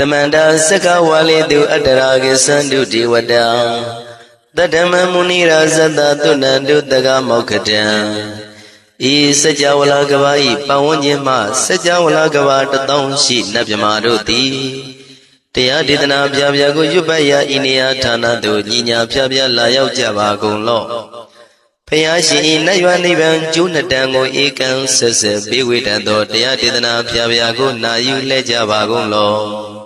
တမန္တာစကဝါလိတုအတ္တရာကိသန္တုဒေဝတံတတ္တမမုနိရာဇတသုဏန္တုတကမောက္ခတံဤစัจ java လာကဘာဤပဝန်းကျင်မှစัจ java လာကဘာတထောင်ရှိနတ်မြမာတို့သည်တရားဒေသနာပြပြကိုရွတ်ပတ်ရာဤနေရာဌာနသို့ညီညာပြပြလာရောက်ကြပါကုန်လော့ဖျားရှင်ဤနတ်ရွာနိဗ္ဗာန်ကျိုးနှစ်တန်ကိုဧကံဆက်ဆက်ပေးဝေတတ်သောတရားဒေသနာပြပြကိုနာယူလဲကြပါကုန်လော့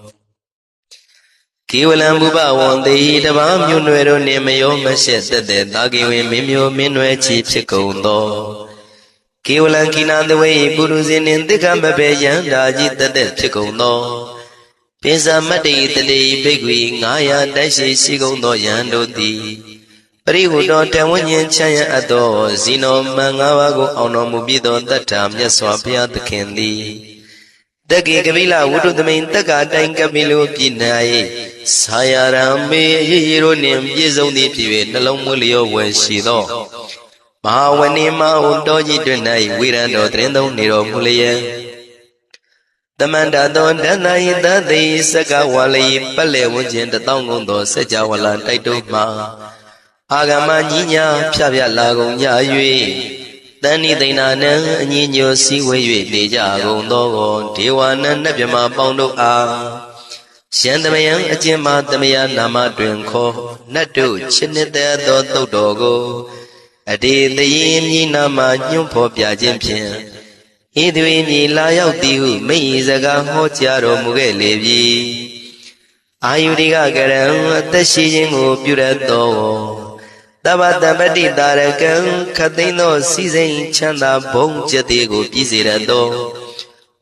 ကေဝလံဘုပဝံတေဟိတပါမြို့နွယ်တို့နှင့်မယောမရှက်သက်သက်တာကေဝင်မင်းမျိုးမင်းနွယ်ချီဖြစ်ကုန်သောကေဝလံကိနာတဝေပုရုဇဉ်နှင့်တိက္ခမဘေယံဓာကြီးသက်သက်ဖြစ်ကုန်သောပိစမတ္တိတတိဘိက္ခွေ900တိုက်ရှိရှိကုန်သောယံတို့သည်ပရိဟုတော်တဝဉ္ဉ္ချမ်းရအပ်သောဇီနောမန်၅ပါးကိုအောင်တော်မူပြီးသောတတ္ထာမြတ်စွာဘုရားသခင်သည် တက္ကေကပိလဝုဒ္ဓသမိန်တက္ကာတိုင်ကပိလိုပြည်၌ဆာယရံမေအရေးရတို့နှင့်ပြည့်စုံသည်ဖြစ်၍နှလုံးမွေးလျောဝယ်ရှိသောမဟာဝဏိမဟုတောကြီးတွင်၌ဝိရံတော်တရင်သုံးနေတော်မူလျက်တမန္တသောဒဏ္ဍယိတသိစကဝါလိပလက်ဝန်းကျင်တထောင်ကုန်သောစัจ java လာတိုက်တို့မှာအာဂမညီညာဖြဖြလာကုန်ကြ၍ တန်ဤသိဏနံအညီညွတ်စည်းဝေး၍နေကြကုန်သောဒေဝနံနတ်မြမပေါင်းတို့အားရှန္တမယံအကျဉ်းမသမယနာမတွင်ခေါ်နတ်တို့ချစ်နှစ်သက်သောတုတ်တော်ကိုအတေတယေမြည်နာမညွန့်ဖော်ပြခြင်းဖြင့်ဤသွေမြည်လာရောက်သည်ဟုမိတ်ဤစကားဟောကြားတော်မူခဲ့လေပြီအာယုရိကကရံအသက်ရှိခြင်းကိုပြုရသော တဗ္ဗတပတိတာရကံခသိန်းသောစီစိန်ချမ်းသာဘုံကျက်သေးကိုပြည့်စေရသော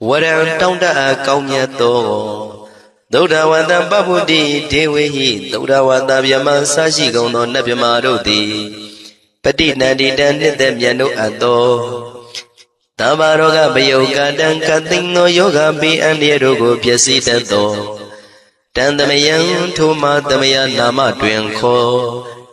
ဝရံတောင်းတအပ်ကောင်းမြတ်သောသုဒ္ဓဝန္တပပုတ္တိဒေဝေဟိသုဒ္ဓဝန္တဗျမဆရှိကုန်သောနတ်ဗျမတို့သည်ပฏิနန္တိတံနှစ်သက်မြတ်တို့အပ်သောတဗ္ဗရောဂပယုတ်ကတံခသိန်းသောယောဂပိအန္တရတို့ကိုပျက်စီးတတ်သောတန်တမယံထိုမသမယနာမတွင်ခေါ်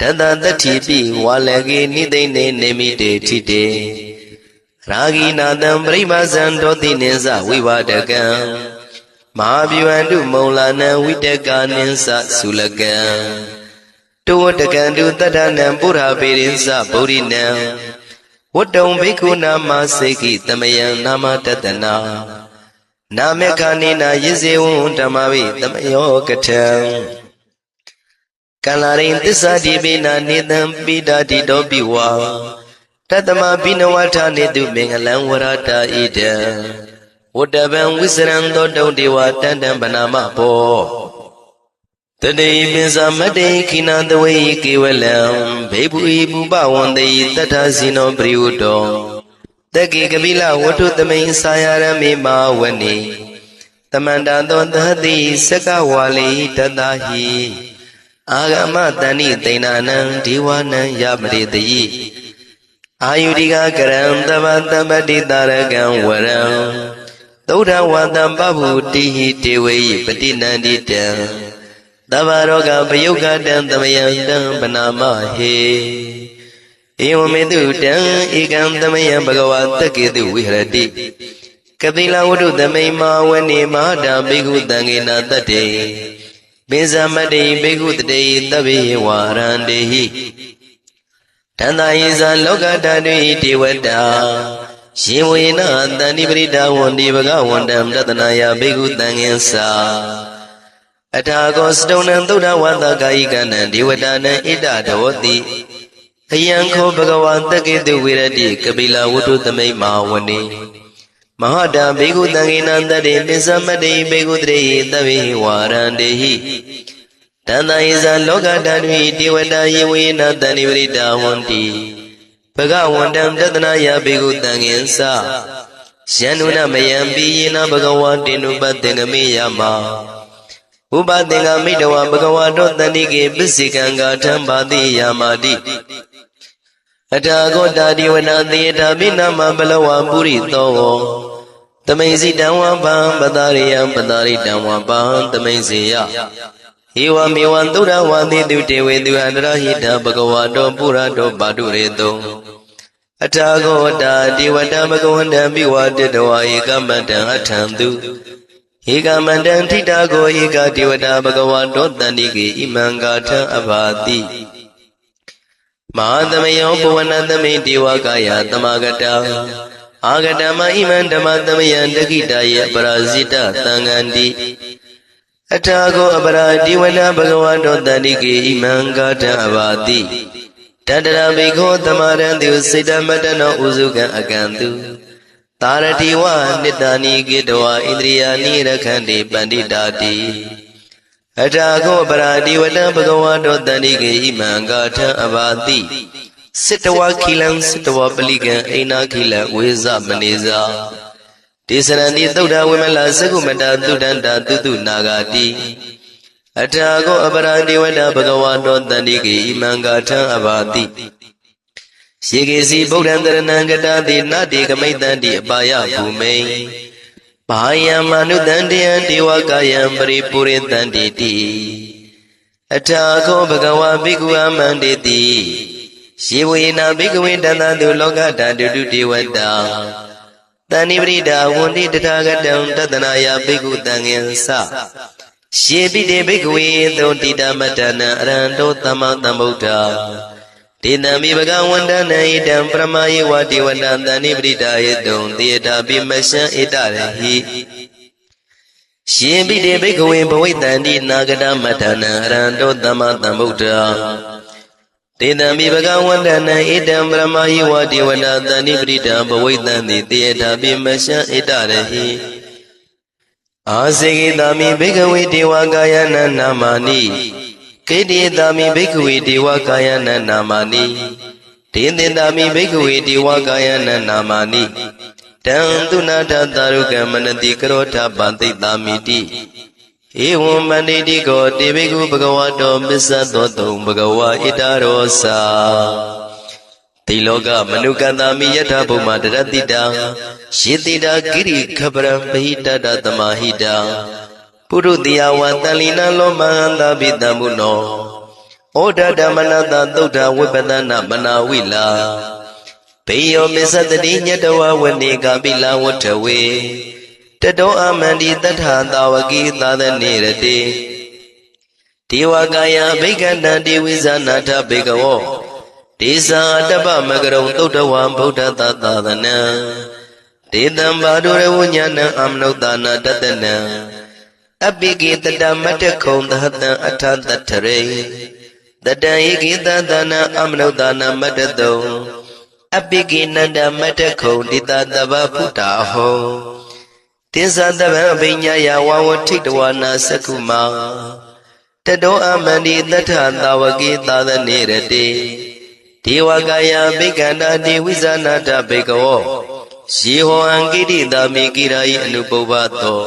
တတတတိပိဝါလကေနိသိနေနေမိတေထိတေရာဂိနာတံပရိမဇံတောတိနိသဝိဝဒကံမဟာဗျဝန္တုမုံလာနံဝိတကာနိသသုလကံတောဝတကံတုတတ္ထနံပုရဟပေရိသဗုဒ္ဓိနံဝတ္တုံဘိက္ခုနာမစေကိတမယံနာမတတနာနာမေခာနိနာယိဇေဝံဓမ္မဝိတမယောကထံ ကလရိန်သစ္စာတိပိနာနေတံပိတာတိတောပိဝါတတမပိနဝထာနေတုမင်္ဂလံဝရတာဣဒံဝတ္တဗံဝိစရံသောတုံတေဝတန္တံဗနာမဘောတတိပိစမတေခိနာတဝေကေဝလံဘေဘူဤပုပဝန္တေတတ္ထဇိနောပရိဝတ္တောတက္ကေကပိလဝတ္ထုသမိန်စာယရမေမာဝနေတမန္တသောသတိစကဝါလိတတဟိ အာဂမတဏိတိဏနံဒေဝနံယမရိတိအာယုရိကကရံတမတမတိတာရကံဝရံသုဒ္ဓဝတံပဗုတိဟိတေဝေယပတိနန္တိတံသဗ္ဗရောဂပယုတ်ကတံသမယံတံပနာမဟေဧဝမေတုတံဧကံသမယံဘဂဝါတက္ကေတုဝိဟရတိကပိလဝတ္ထုသမိန်မာဝနေမဟာတာဘိက္ခုတံဃေနာတတ္တေ ပိဇမတေဘိက္ခုတတေသဗ္ဗေဝါရန္တေဟိတန္တာယေဇာလောကတတေတေဝတာရှင်ဝေနတန္တိပရိဒဝန္တိဘဂဝန္တံတတနာယဘိက္ခုတံဃင်္စာအထာကောစတုံနံသုဒ္ဓဝါသကာယိကနံဒေဝတာနံဣဒဒောတိအယံခောဘဂဝါတက္ကေတုဝိရတိကပိလဝတ္ထုသမိတ်မဟာဝနေ မဟာတာဘေကုတံဃိနံတတေပိသမတ္တိဘေကုတရေသဗ္ဗေဝါရန္တေဟိတန္တယေဇာလောကတံဝိတေဝတာယေဝေနတန္တိပရိတာဝန္တိဘဂဝန္တံတတနာယဘေကုတံဃင်္စယန္နုနမယံပိယေနဘဂဝါတေနုပတ္တေငမေယမဥပသင်္ကမိတဝဘဂဝါတောတန္တိကေပစ္စေကံကာထံပါတိယာမာတိအထာဂောတာဒီဝနာသေတာမိနာမဘလဝပုရိသော တမိန်စီတံဝံပံပတာရိယံပတာရိတံဝံပံတမိန်စီယဧဝမေဝံသုရဝံတိတုတေဝေသူအန္တရဟိတဘဂဝါတောပုရတောပါတုရေတောအထာဂောတာဒီဝတံဘဂဝန္တံမိဝတတဝါဧကမတံအထံသူဧကမန္တံထိတာကိုဧကဒေဝတာဘဂဝါတောတန္တိကေဣမံဂါထံအဘာတိမဟာသမယောပဝနသမိဒေဝကာယသမဂတံ အာဂတမဣမံဓမ္မသမယံတခိတယေပရာဇိတသံဃန္တိအထာကိုအပရာဒီဝနဘဂဝတောတန္တိကေဣမံဂါထံအဘာတိတတရဘိခောသမရံတုစေတမတနောဥစုကံအကံတုသာရတိဝနိတ္တနိကေတဝဣန္ဒြိယာနိရခန္တိပန္တိတာတိအထာကောပရာတိဝတံဘဂဝါတောတန္တိကေဣမံဂါထံအဘာတိ စိတဝခိလံစိတဝပလိကံအိနာခိလံဝေဇမနေဇာဒေသရဏိသုဒ္ဓဝိမလသကုမတသုဒ္ဓန္တာတုတုနာဂာတိအထာကောအပရာတိဝတံဘဂဝါတောတန္တိကေဣမံဂါထံအဘာတိရေကေစီဗုဒ္ဓံတရဏံကတာတိနတိကမိတ္တံတိအပါယဘူမိန်ဘာယံမနုတံတယံဒေဝကာယံပရိပုရိတံတိတိအထာခောဘဂဝါဘိက္ခုအမန္တေတိ ယေဝေနာဘိက္ခဝေတန္တတုလောကဓာတုတုဒေဝတာတဏိပရိဒာဝန္တိတထာဂတံတတနာယဘိက္ခုတံငင်္စရှေပိတေဘိက္ခဝေသောတိတမတ္တနံအရဟံတောသမ္မာသမ္ဗုဒ္ဓတေနံမိဘဂဝန္တနံဣတံပရမယေဝတိဝတံတဏိပရိဒါယေတုံတေတာပိမရှံဣတရဟိရှင်ပိတေဘိက္ခဝေဘဝိတံတိနာဂတမတ္တနံအရဟံတောသမ္မာသမ္ဗုဒ္ဓ တေတံမိဘဂဝန္တနံဣတံပရမယေဝတိဝတံတဏိပရိဒါဘဝိတံတိတေတာပိမရှံဣတရဟိအာစေကိတာမိဘိက္ခဝေဒေဝကာယနာနာမာနိကေတိတာမိဘိက္ခဝေဒေဝကာယနာနာမာနိဒေသင်တာမိဘိက္ခဝေဒေဝကာယနာနာမာနိတံသူနာထသာရုကမနတိကရောထပန္တိတာမိတိ ဧဝံမန္တိတိကောတေဘိက္ခုဘဂဝါတောမစ္ဆသောတုံဘဂဝါဣတရောစာတိလောကမနုကတာမိယထဘုမတရတိတာယေတိတာကိရိခပရံပဟိတတသမာဟိတာပုရုတိယဝတလီနလောမဟန္တာပိတံဘုနောဩဒဓမ္မနတသုဒ္ဓဝိပဒနာမနာဝိလာဘေယောမစ္စတတိညတဝဝနေကပိလဝတ္ထဝေ တတောအမန္တိတထသာဝကိသာသနေရတိဒေဝကာယဘိက္ခန္တတိဝိဇာနာထဘေကဝောဒေဇာတပ္ပမကရုံသုဒ္ဓဝံဗုဒ္ဓသာသာသနံဒေတံဘာဒုရဝဉ္ဇဏံအမနုဿာနာတတနံအပိကိတတမတ္တခုံသဟတံအထတထရေတတံဧကိတသနာအမနုဿာနာမတ္တတုံအပိကိနန္ဒမတ္တခုံတိတတဗဗုတာဟော တိသတဗံအပိညာယဝဝထိတဝနာသကုမာတတောအမန္တိတထသာဝကိသာသနေရတိဒေဝကာယဘိက္ခန္တာတိဝိဇာနာတဘေကဝောယေဟောအံကိတိတာမိကိရာယအနုပုဗ္ဗသော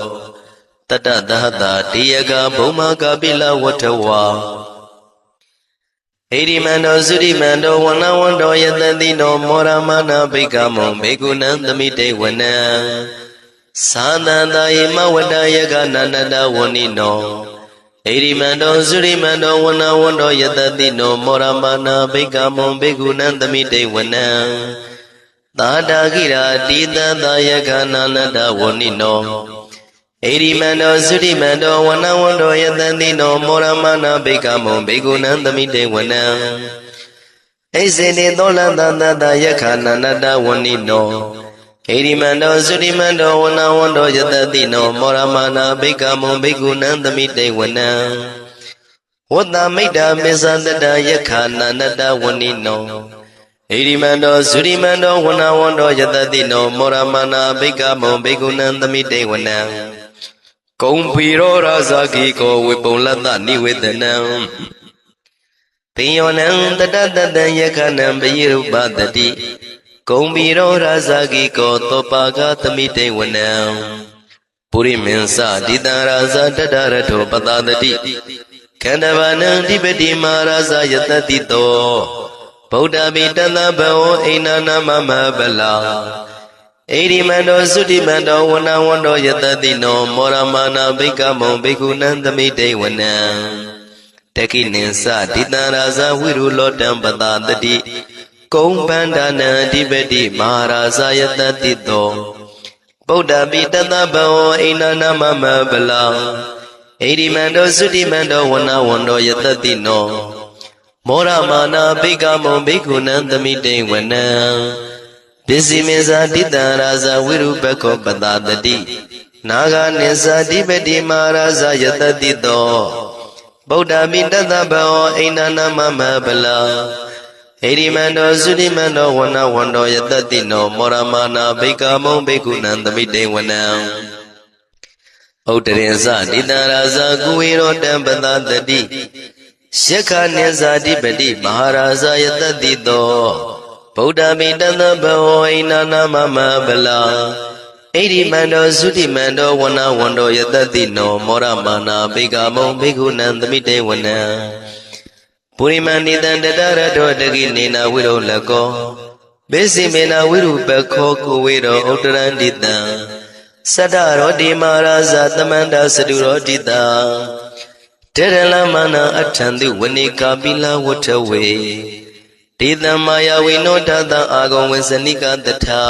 တတသဟတာတေယကဘုံမာကပိလဝတ္ထဝါဣရိမန္တောသုရိမန္တောဝနဝန္တောယတတိနောမောရမနာဘိကမောဘေကုဏံသမိတေဝနံ သာသန္တာယမဝတ္တယကနန္တတဝဏိနောဣရိမန္တောသုရိမန္တောဝနဝန္တောယတတိနောမောရမနာဘိကမောဘေကုဏံသမိတေဝနံသာတာကိရာတိတသာယကနာနတဝဏိနောဣရိမန္တောသုရိမန္တောဝနဝန္တောယတတိနောမောရမနာဘိကမောဘေကုဏံသမိတေဝနံဣစေတေသောလန္တတတယခာနာနတဝဏိနော ဣရိမန္တောသုရိမန္တောဝနဝန္တောယတတိနောမောရမနာဘိကမောဘေကုဏံသမိတေဝနံဝတ္တမိတ္တာမေသတတယခာနာနတဝဏိနောဣရိမန္တောသုရိမန္တောဝနဝန္တောယတတိနောမောရမနာဘိကမောဘေကုဏံသမိတေဝနံကုံဖီရောရာဇာကိကောဝေပုံလတ္တနိဝေဒနံပိယောနံတတတတံယခနံပယိရုပတတိ ကုံဖီရောရာဇာကိကောသောပါကသမိတေဝနံပုရိမင်းစတိတံရာဇာတတရထောပတတတိခန္ဓဗာနံတိပတိမာရာဇာယတတိတောဗုဒ္ဓပိတသဘောအိနာနာမမဗလာဣရိမန္တောသုတိမန္တောဝနဝန္တောယတတိနော မောရမနာဘိကမောဘိက္ခုနံသမိတေဝနံတကိနိသဒိတံရာဇဝိရုလောတံပတတတိ ကုံပန္ဒနံအဓိပတိမဟာရာဇယတတိတောဗုဒ္ဓပိတသဘောအိနာနာမမဗလာဣရိမန္တောသုတိမန္တောဝနဝန္တောယတတိနောမောရမနာဘိကမောဘိက္ခုနံသမိတေဝနံပစ္စည်းမေဇာတိတံရာဇဝိရုပခောပတတတိနာဂာနိသတိပတိမာရာဇယတတိတောဗုဒ္ဓမိတတဘောအိန္ဒနာမမဗလာ ဣရိမန္တောသုတိမန္တောဝနဝန္တောယတတိနောမောရမနာဘိကမောဘိက္ခုနံသမိတေဝနံဥတရင်စတိတံရာဇကုဝေရောတံပတတတိယက္ခနိဇာတိပတိမဟာရာဇယတတိတောဗုဒ္ဓမိတသဘဝိနာနာမမဗလာဣရိမန္တောသုတိမန္တောဝနဝန္တောယတတိနောမောရမာနာဘေကမောဘေကုဏံသမိတေဝနံ ပုရိမန္တိတံတတရတောတကိနေနာဝိရောလကောဘေစီမေနာဝိရုပခောကိုဝေရောဥတရန္တိတံသတ္တရောတိမာရာဇသမန္တာစတုရောတိတံတေရလမနာအထံတိဝဏိကာပိလဝထဝေဒေတံမာယဝိနောတတံအာဂုံဝေစနိကတထာ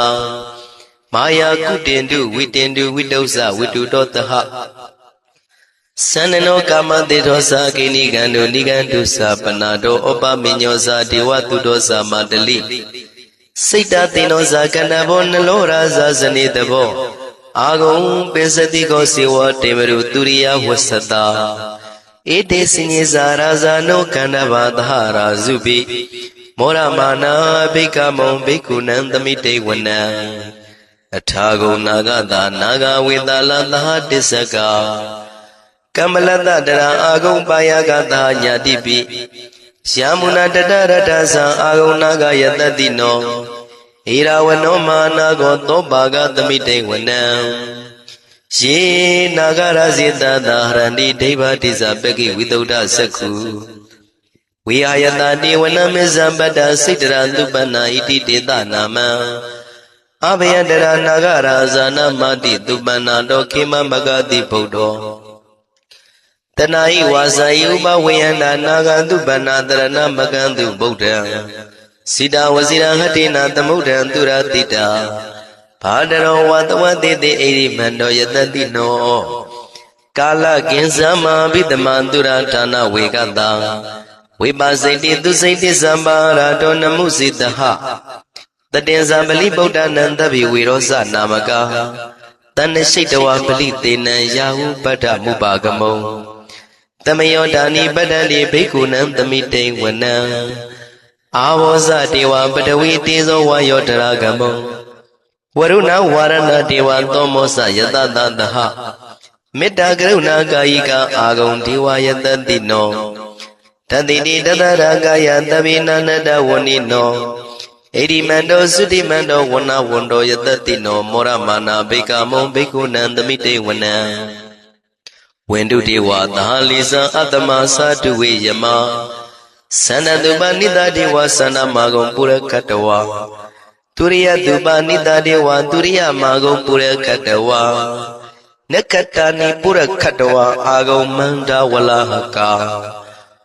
မာယာကုတင်တုဝိတင်တုဝိတုဇဝိတုတောတဟ သန္နနောကာမတေသောသာကိနိကံတုနိကံတုသာပနာတောဩပမညောသာဒေဝတုတောသာမတလိစိတ်တသိနောသာကန္တဘောနလောရာဇာဇနေတဘောအာဂုံပိစတိကောစေဝတေမရုသူရိယဝဆတာဧတေစင်္ဇာရာဇာနောကန္တဘာသဟရာဇုပိမောရမာနာဘိကမောဘိက္ခုနံသမိတေဝနံအထာဂုံနာဂတာနာဂဝေတလသဟတစ္စက ကမ္မလတတရာအာဂုံပါယကတာညာတိပိယာမုနာတတရတသံအာဂုံနာဂယတတိနောဣရာဝနောမာနာကောသောပါကသမိတေဝနံယေနာဂရဇိတတာဟရန္တိဒိဗ္ဗတိဇပကိဝိတုဒ္ဓစက္ခုဝိအာယတတိဝနမေဇံပတ္တစိတ္တရသုပနာဣတိတေတနာမံအဘယတရနာဂရာဇာနာမတိသုပနာတောခေမမဂတိဗုဒ္ဓော တဏှာဤဝါစာဤဥပဝေယန္တာနာဂန္တုပဏတရဏမကံတုဗုဒ္ဓံစိတာဝစီရဟတိနာသမုဒ္ဒံသူရတိတာဘာဒရောဝတဝတိတိအိရိမန္တောယတတိနောကာလကင်္စမဘိတမန္တုရဌာနဝေကတံဝိပါစိတ်တိသူစိတ်တိသံပါရာတောနမှုစိတဟတတင်္ဇာပလိဗုဒ္ဓနံတဗိဝေရောဇနာမကာတဏ္ဏရှိတဝပလိတေနံယာဟုပတ္ထမုပါကမုံ တမယောဒာနိပတ္တန္တိဘိက္ခုနံသမိတိဝနံအာဝောဇတေဝပတဝီတေဇောဝါယောတရာကမုံဝရုဏဝါရဏတေဝသောမောစယတတတဟမေတ္တာကရုဏာကာယိကအာဂုံဒေဝယတတိနောတတိတိတတရာကာယတဗိနနတဝဏိနောဣရိမန္တောသုတိမန္တောဝနဝန္တောယတတိနောမောရမာနာဘိကမုံဘိက္ခုနံသမိတေဝနံ ဝင်တုတေဝသာလီဇံအတ္တမသာတုဝေယမသန္တတုပနိတတေဝသန္တမာကုံပုရခတဝတုရိယတုပနိတတေဝတုရိယမာကုံပုရခတဝနက္ခတနိပုရခတဝအာဂုံမန္တဝလဟကာ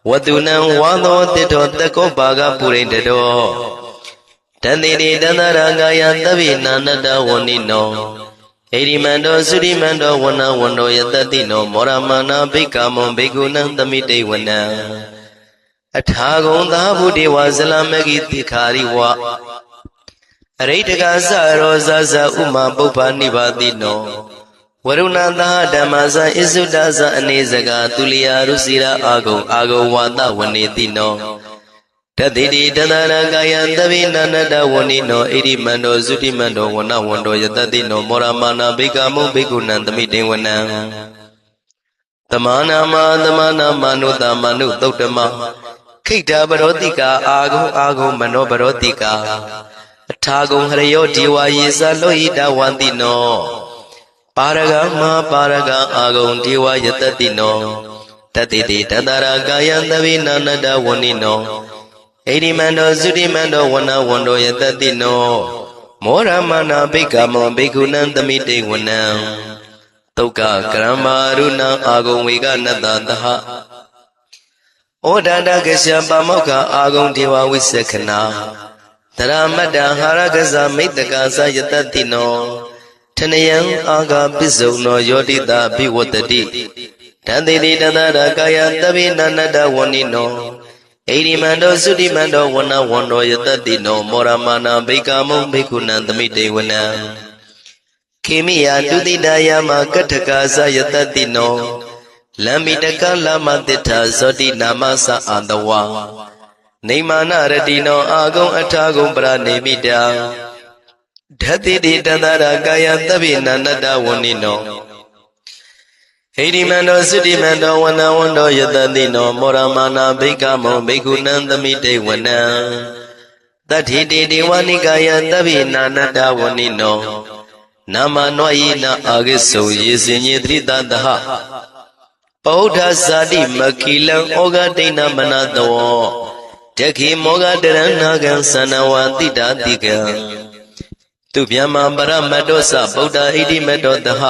ဝတုနံဝါသောတေတောတကောပါကပုရိတတောတန်တိတေတန္တရာကာယသဗ္ဗေနာနတဝဏိနော ဣရိမန္တောသုရိမန္တောဝနဝန္တောယတတိနောမောရမနာဘိက္ခမုံဘိက္ခုနံသမိတေဝနံအထာဂုံသာဘုဒေဝဇလမဂိတိခာရိဝအရိတကသရောဇဇဥမာပုပ္ပနိပါတိနောဝရုဏသာဓမ္မဇဣစုတဇအနေစကာသူလျာရုစီရာအာဂုံအာဂုံဝါဒဝနေတိနော တတိတိတသရကာယံသဗိနန္တဝဏိနောဣရိမန္တောသုတိမန္တောဝနဝန္တောယတတိနောမောရမာနာဘိကမုဘိကုဏံသမိတေဝနံသမာနာမသမာနာမနုတမနုသုတ်တမခိတ္တပရောတိကာအာဂုံအာဂုံမနောပရောတိကာအထာဂုံဟရယောဒီဝါယေသလောဟိတဝန္တိနောပါရဂမပါရဂအာဂုံဒီဝါယတတိနောတတိတိတတရာကာယံသဗိနာနတဝဏိနော ဣရိမန္တောသုတိမန္တောဝနဝန္တောယတတိနောမောရမနာဘိက္ခမောဘိက္ခုနံသမိတေဝနံတုတ်ကကရမရုဏအာဂုံဝေကနတသဟဩဒန္တကရှပါမောက္ခအာဂုံဒေဝဝိသခနာတရမတ္တဟာရကဇမိတ္တကာသယတတိနောထနယံအာဂပစ္စုံနောယောတိတာဘိဝတ္တိတန်တိတိတသရကာယတပိနန္တဝဏိနော ဣရိမန္တောသုတိမန္တောဝနဝန္တောယတတိနောမောရမာနာဘိကာမုံဘိက္ခုနံသမိတေဝနံခေမိယတုတိတယမကထကာသယတတိနောလမ္မိတကလမတိထာဇောတိနာမသအာတဝါနေမာနရတိနောအာဂုံအထာဂုံပရနေမိတာဓတ္တိတိတသရာကာယသဗ္ဗိနန္တဝဏိနော ဟိရိမန္တောသုတိမန္တောဝနဝန္တောယတတိနောမောရမာနာဘိကမောဘိက္ခုနံသမိတေဝနံတတိတိဒေဝနိကာယသဗ္ဗိနာနတဝဏိနောနာမနောယိနာအာဂိစုံယေစင်ညေတိတတဟပောဓဇာတိမခိလံဩဃဒိဏမနတောတခိမောဂတရဏကံသနဝတိတာတိကံသူဗျမပရမတ္တောသဗုဒ္ဓဣတိမတ္တောတဟ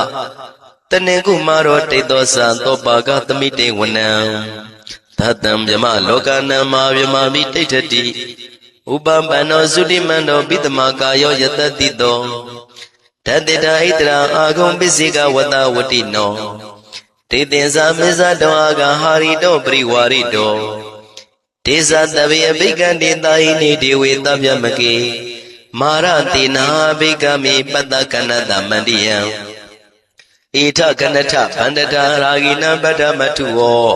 တနေကုမာရောတိတောသသောပါကသမိတေဝနံသတံမြမလောကနံမာမြမမိတိဋ္ဌတိဥပပန္နောသုတိမန္တောပိတမကာယောယတတိတောတတေတာဣတရာအာဂုံပစ္စေကဝတဝတိနောတေသင်္ဇာမေဇတောအာဂဟာရိတောပရိဝါရိတောဒေဇတဗေအဘိကံတေတာဟိနေဒေဝေတဗျမကေမာရတိနာဘိကမိပတ္တကနတမန္တိယံ ဣထကနထဗန္တတာရာဂိနပတ္တမထုဝော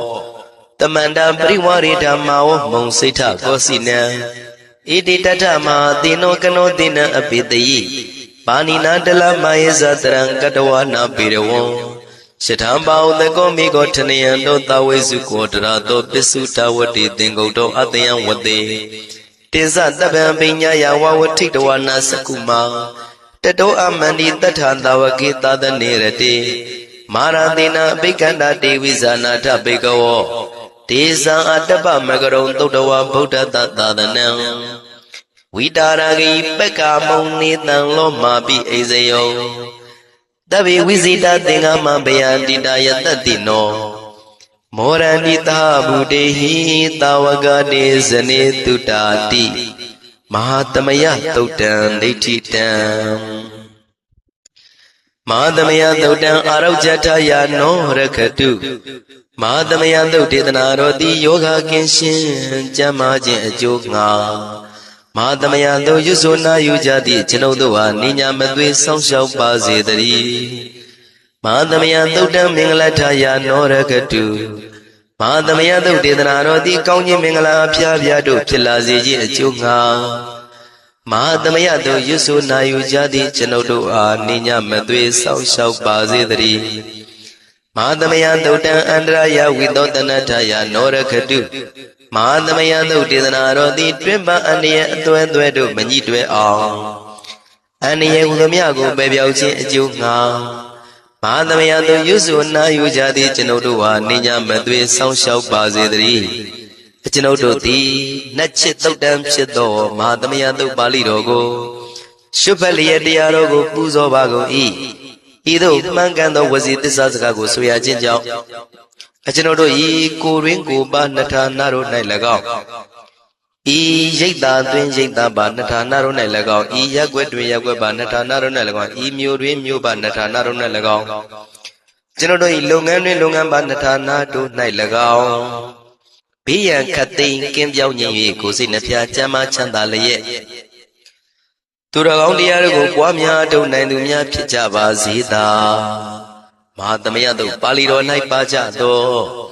တမန္တပရိဝရိဓမ္မာဝမုံစိဋ္ဌကောစီနံဣတိတထမသေနောကနောတိနံအပိတယိပါဏိနာတလမယေဇတရံကတဝနာပေရဝံရှထံပါဥတကောမိကောထနယံတောသဝေစုကောတရာတောပစ္စုတဝတိသင်္ကုတ်တောအတယံဝတေတေဇတပံပိညာယဝဝထိတဝနာစကုမာ တတောအမန္တိတထာတဝကေသဒနေရတိမာရတိနာဘိက္ခန္တာတေဝိဇာနာထဘေကဝောဒေဇံအတ္တပမကရုံသုတ်တဝဗုဒ္ဓတသာသနံဝိတာရဂိပက္ကာမုံနေတံလောမာပိအိဇယောတဗေဝိဇိတသင်္ဃမဘယန္တိတာယတတိနောမောရဏိတာဗုတေဟိတာဝကနေဇနေတုတာတိ မဟာသမယသုတ်တံဒိဋ္ဌိတံမဟာသမယသုတ်တံအာရုဇ္ဇထယာနောရခတုမဟာသမယသုတ်ဒေသနာတော်တိယောဂကင်းရှင်ကျမ်းမာခြင်းအကျိုးငါမဟာသမယသုတ်ရွဆိုနာယူကြသည့်ကျွန်ုပ်တို့ဟာနိညာမသွေဆောင်းလျှောက်ပါစေတည်းမဟာသမယသုတ်တံမင်္ဂလထယာနောရခတု မဟာသမယသုတ်ဒေသနာတော်သည်ကောင်းခြင်းမင်္ဂလာအဖျားဖျားတို့ဖြစ်လာစေခြင်းအကျိုးငါမဟာသမယသုတ်ရွဆိုနာယူကြသည့်ကျွန်ုပ်တို့အားနိညာမသွေဆောက်ရှောက်ပါစေတည်းမဟာသမယသုတ်တံအန္တရာယဝိသောတနထယနောရခတုမဟာသမယသုတ်ဒေသနာတော်သည်တွင်ပအန္တရာအသွဲသွဲတို့မညှိတွဲအောင်အန္တရာဟူသည်မြကိုပယ်ပြောက်ခြင်းအကျိုးငါ မဟာသမယတို့ရွစုနာယူကြသည်ကျွန်ုပ်တို့ဟာနေညာမသွေဆောင်းလျှောက်ပါစေတည်းကျွန်ုပ်တို့သည်နှက်ချစ်တုတ်တံဖြစ်သောမဟာသမယတုတ်ပါဠိတော်ကိုရှုဖက်လျက်တရားတော်ကိုပူဇော်ပါကုန်၏ဤသို့မှန်ကန်သောဝစီသစ္စာစကားကိုဆိုရခြင်းကြောင့်အကျွန်ုပ်တို့ဤကိုရင်းကိုပါနှထာနာတို့၌၎င်း ဤရိတ်တာတွင်ရိတ်တာပါနှထာနာတို့၌၎င်းဤရက်ွက်တွင်ရက်ွက်ပါနှထာနာတို့၌၎င်းဤမြို့တွင်မြို့ပါနှထာနာတို့၌၎င်းကျွန်တော်တို့ဤလုပ်ငန်းတွင်လုပ်ငန်းပါနှထာနာတို့၌၎င်းဘေးရန်ခတ်သိမ်းကင်းပြောင်းခြင်း၍ကိုယ်စိတ်နှဖျားချမ်းသာချမ်းသာလျက်သူတော်ကောင်းတရားတို့ကိုပွားများထုတ်နိုင်သူများဖြစ်ကြပါစေသာမဟာသမယတို့ပါဠိတော်၌ပါကြသော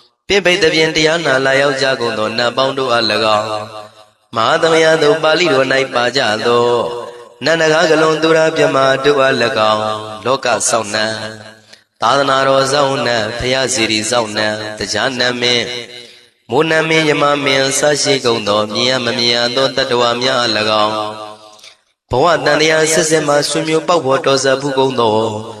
ပိပိတပြင်တရားနာလာရောက်ကြကုန်သောနတ်ပေါင်းတို့အား၎င်းမဟာသမယသို့ပါဠိတော်၌ပါကြသောနန္ဒကားကလွန်သူရပြမတို့အား၎င်းလောကဆောင်နှံသာသနာတော်ဆောင်နှံဖရာစီရီဆောင်နှံတရားနမင်းမိုးနမင်းယမမင်းဆရှိကုန်သောမြင်ရမမြင်ရသောတတ္တဝါများအား၎င်းဘဝတန်တရားဆက်ဆက်မှဆွေမျိုးပေါက်ဖို့တော်စပ်ဘူးကုန်သော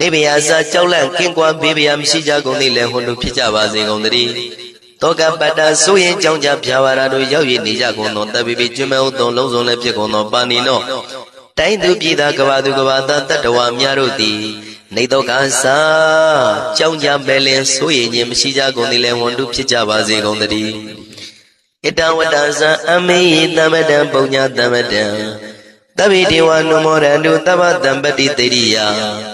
နေဗျာစာကြောက်လန့်ကင်းကွာဘေးဗျာမရှိကြကုန်သည်လည်းဟွန်တို့ဖြစ်ကြပါစေကုန်သတည်းတောကပတ္တဆိုရင်ကြောင့်ကြဖြာဝါရတို့ရောက်ရနေကြကုန်သောတပိပိကျွမဲဥသောလုံးစုံလည်းဖြစ်ကုန်သောပါဏိနောတိုင်းသူပြည်သားကဘာသူကဘာသားတတ္တဝါများတို့သည်နေတော့ကစားကြောင့်ကြပဲလင်ဆိုရင်ခြင်းမရှိကြကုန်သည်လည်းဝန်တုဖြစ်ကြပါစေကုန်သတည်းဣတဝတ္တဇံအမေယသမတံပုံညာသမတံတဗ္ဗေဒေဝနုမောရန္တုတဗ္ဗတံပတိတေရိယဣ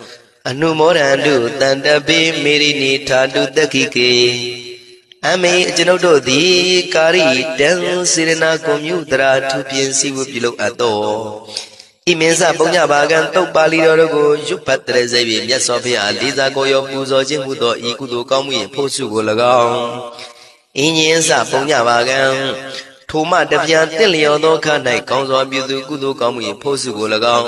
အနုမောဒန္တုတန်တပိမေရိနိထာတုတက္ခိကေအမေအကျွန်ုပ်တို့သည်ကာရိတံစေရနာကွန်မြူတရာထူပြင်းစည်းဝပြုလုပ်အပ်တော်ဣမင်းစပုံညဘာကံတုတ်ပါဠိတော်တို့ကိုရွတ်ပတ်တရစေပြီမြတ်စွာဘုရားလေးစားကိုရောပူဇော်ခြင်းဟူသောဤကုသိုလ်ကောင်းမှု၏ဖို့စုကို၎င်းအင်းရင်စပုံညဘာကံထိုမှတပြန်တင့်လျော်သောခါ၌ကောင်းစွာပြုသူကုသိုလ်ကောင်းမှု၏ဖို့စုကို၎င်း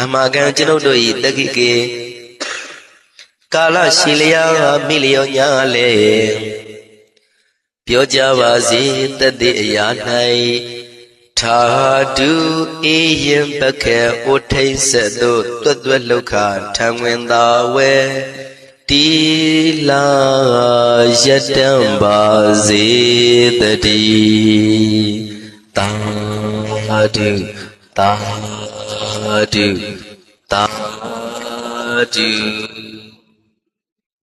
အမကံကျွန်ုပ်တို့၏တက္ကိကေကာလရှိလျာမိလျောညာလေပြောကြပါစေတတိအရာ၌ထာတုအေယံပခေဩထိန်ဆက်သို့တွတ်တွတ်လောက်ခထံဝင်သာဝဲတီလာယတံပါစေတတိတာတုတာ တုတာတု